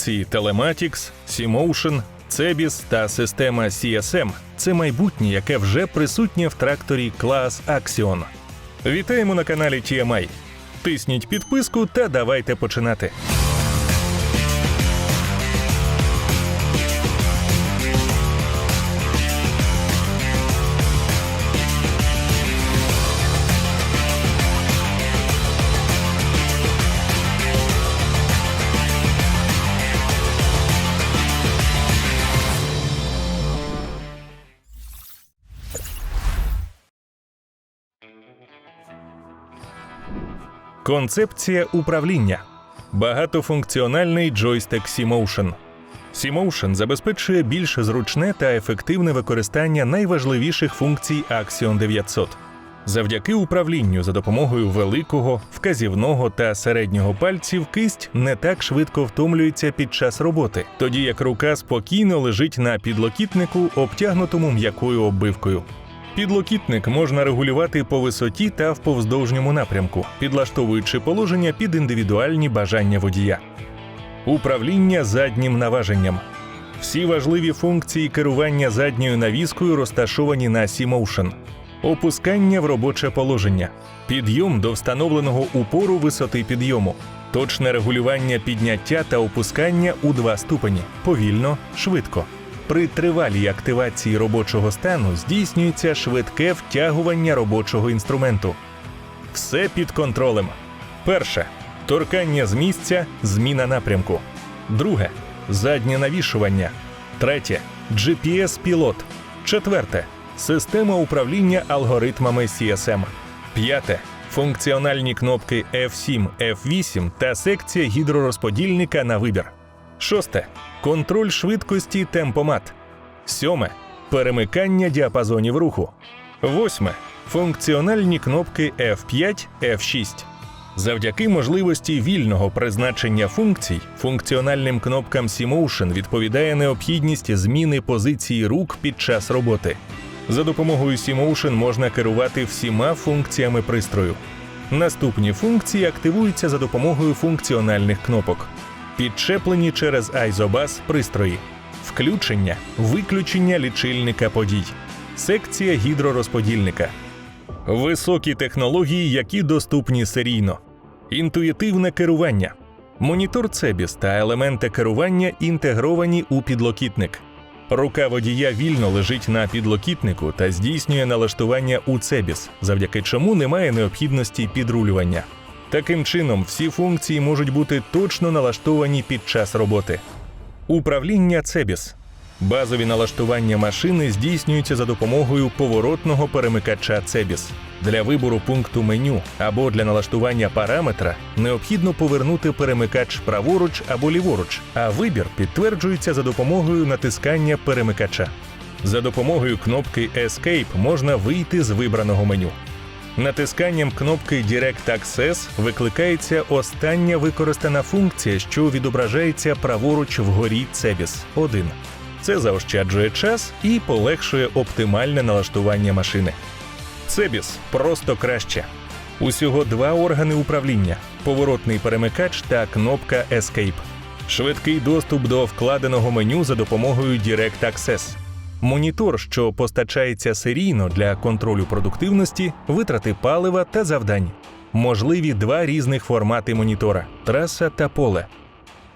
Функції Telematics, C-Motion, Cebis та система CSM – це майбутнє, яке вже присутнє в тракторі клас Axion. Вітаємо на каналі TMI. Тисніть підписку та давайте починати. Концепція управління. Багатофункціональний джойстик C-Motion. Забезпечує більш зручне та ефективне використання найважливіших функцій Axion 900. Завдяки управлінню за допомогою великого, вказівного та середнього пальців кисть не так швидко втомлюється під час роботи, тоді як рука спокійно лежить на підлокітнику, обтягнутому м'якою оббивкою. Підлокітник можна регулювати по висоті та в повздовжньому напрямку, підлаштовуючи положення під індивідуальні бажання водія. Управління заднім наваженням. Всі важливі функції керування задньою навіскою розташовані на C-Motion. Опускання в робоче положення, підйом до встановленого упору висоти підйому, точне регулювання підняття та опускання у два ступені повільно, швидко. При тривалій активації робочого стану здійснюється швидке втягування робочого інструменту. Все під контролем. Перше торкання з місця, зміна напрямку. Друге заднє навішування. Третє GPS-пілот. Четверте система управління алгоритмами CSM. П'яте функціональні кнопки F7, F8 та секція гідророзподільника на вибір. Шосте контроль швидкості темпомат. Сьоме перемикання діапазонів руху. Восьме функціональні кнопки F5, F6. Завдяки можливості вільного призначення функцій, функціональним кнопкам C-Motion відповідає необхідність зміни позиції рук під час роботи. За допомогою C-Motion можна керувати всіма функціями пристрою. Наступні функції активуються за допомогою функціональних кнопок. Підчеплені через ISOBUS пристрої, включення, виключення лічильника подій, секція гідророзподільника, високі технології, які доступні серійно, інтуїтивне керування, монітор Cebis та елементи керування інтегровані у підлокітник. Рука водія вільно лежить на підлокітнику та здійснює налаштування у Cebis, завдяки чому немає необхідності підрулювання. Таким чином, всі функції можуть бути точно налаштовані під час роботи. Управління Cebis. Базові налаштування машини здійснюються за допомогою поворотного перемикача Cebis. Для вибору пункту меню або для налаштування параметра необхідно повернути перемикач праворуч або ліворуч, а вибір підтверджується за допомогою натискання перемикача. За допомогою кнопки Escape можна вийти з вибраного меню. Натисканням кнопки Direct Access викликається остання використана функція, що відображається праворуч вгорі Cebis 1. Це заощаджує час і полегшує оптимальне налаштування машини. Cebis просто краще. Усього два органи управління: поворотний перемикач та кнопка Escape. Швидкий доступ до вкладеного меню за допомогою Direct Access. Монітор, що постачається серійно для контролю продуктивності, витрати палива та завдань. Можливі два різних формати монітора траса та поле.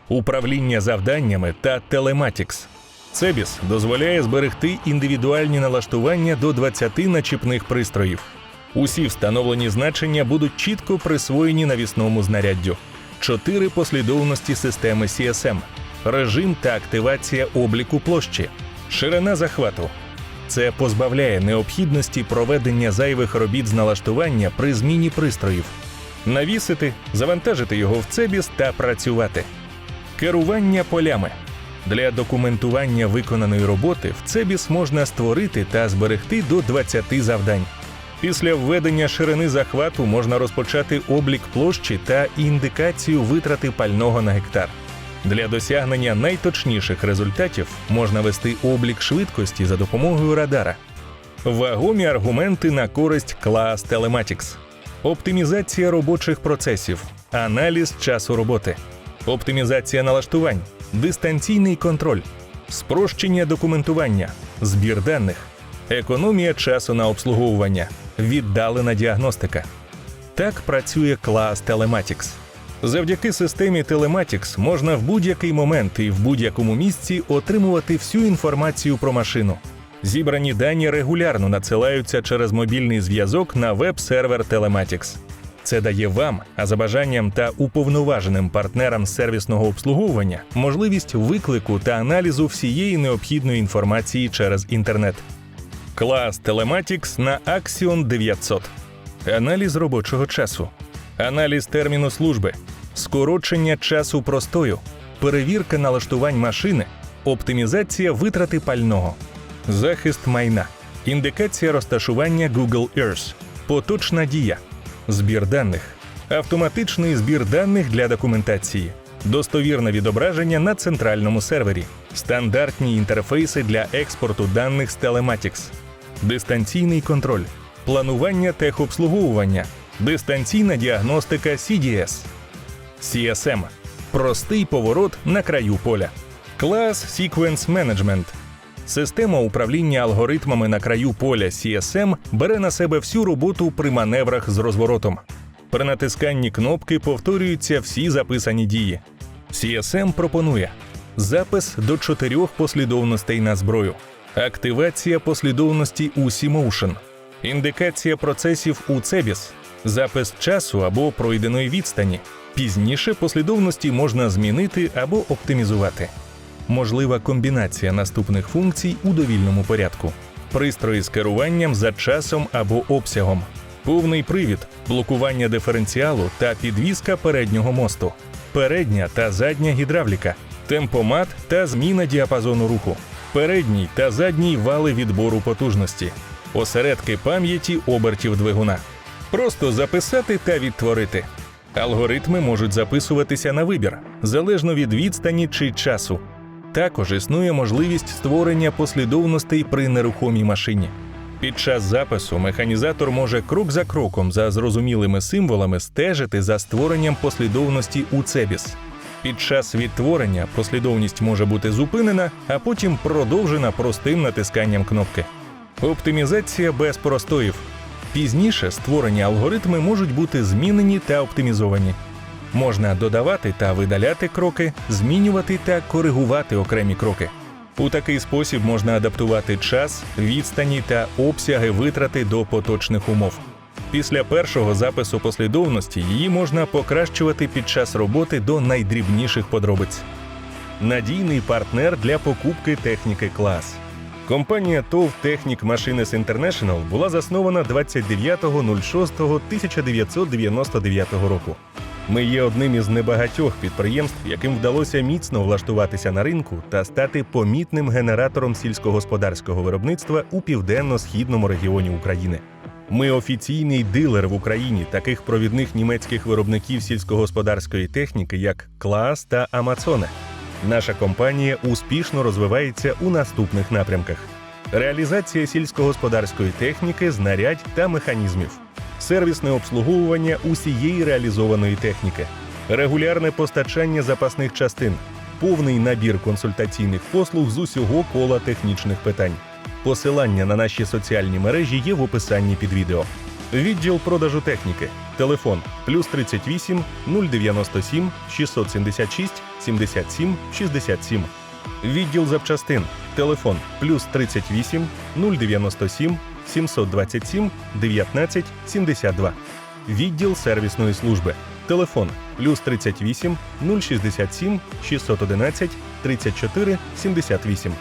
Управління завданнями та Telematics. Cebis дозволяє зберегти індивідуальні налаштування до 20 начіпних пристроїв. Усі встановлені значення будуть чітко присвоєні навісному знаряддю. Чотири послідовності системи CSM, режим та активація обліку площі, ширина захвату. Це позбавляє необхідності проведення зайвих робіт з налаштування при зміні пристроїв, навісити, завантажити його в Cebis та працювати. Керування полями. Для документування виконаної роботи в Cebis можна створити та зберегти до 20 завдань. Після введення ширини захвату можна розпочати облік площі та індикацію витрати пального на гектар. Для досягнення найточніших результатів можна вести облік швидкості за допомогою радара. Вагомі аргументи на користь клас Telematics. Оптимізація робочих процесів, аналіз часу роботи, оптимізація налаштувань, дистанційний контроль, спрощення документування, збір даних, економія часу на обслуговування, віддалена діагностика. Так працює клас Telematics. Завдяки системі Telematics можна в будь-який момент і в будь-якому місці отримувати всю інформацію про машину. Зібрані дані регулярно надсилаються через мобільний зв'язок на веб-сервер Telematics. Це дає вам, а за бажанням та уповноваженим партнерам сервісного обслуговування можливість виклику та аналізу всієї необхідної інформації через інтернет. Клас Telematics на Axion 900. Аналіз робочого часу, аналіз терміну служби, скорочення часу простою, перевірка налаштувань машини, оптимізація витрати пального, захист майна, індикація розташування Google Earth, поточна дія, збір даних, автоматичний збір даних для документації, достовірне відображення на центральному сервері, стандартні інтерфейси для експорту даних з Telematics, дистанційний контроль, планування техобслуговування, дистанційна діагностика CDS, CSM – простий поворот на краю поля, клас Sequence Management – система управління алгоритмами на краю поля CSM бере на себе всю роботу при маневрах з розворотом. При натисканні кнопки повторюються всі записані дії. CSM пропонує запис до чотирьох послідовностей на зброю, активація послідовності у C-Motion, індикація процесів у CEBIS, запис часу або пройденої відстані. Пізніше послідовності можна змінити або оптимізувати. Можлива комбінація наступних функцій у довільному порядку: пристрої з керуванням за часом або обсягом, повний привід, блокування диференціалу та підвізка переднього мосту, передня та задня гідравліка, темпомат та зміна діапазону руху, передній та задній вали відбору потужності, осередки пам'яті обертів двигуна. Просто записати та відтворити. Алгоритми можуть записуватися на вибір залежно від відстані чи часу. Також існує можливість створення послідовностей при нерухомій машині. Під час запису механізатор може крок за кроком за зрозумілими символами стежити за створенням послідовності у CEBIS. Під час відтворення послідовність може бути зупинена, а потім продовжена простим натисканням кнопки. Оптимізація без простоїв. Пізніше створені алгоритми можуть бути змінені та оптимізовані. Можна додавати та видаляти кроки, змінювати та коригувати окремі кроки. У такий спосіб можна адаптувати час, відстані та обсяги витрати до поточних умов. Після першого запису послідовності її можна покращувати під час роботи до найдрібніших подробиць. Надійний партнер для покупки техніки клас. Компанія TOV Technic Machines International була заснована 29.06.1999 року. Ми є одним із небагатьох підприємств, яким вдалося міцно влаштуватися на ринку та стати помітним генератором сільськогосподарського виробництва у південно-східному регіоні України. Ми офіційний дилер в Україні таких провідних німецьких виробників сільськогосподарської техніки, як Клас та Амацоне. Наша компанія успішно розвивається у наступних напрямках: реалізація сільськогосподарської техніки, знарядь та механізмів, сервісне обслуговування усієї реалізованої техніки, регулярне постачання запасних частин, повний набір консультаційних послуг з усього кола технічних питань. Посилання на наші соціальні мережі є в описанні під відео. Відділ продажу техніки. Телефон плюс 38 097 676 77 67. Відділ запчастин. Телефон плюс 38 097 727 19 72. Відділ сервісної служби. Телефон плюс 38 067 611 34 78.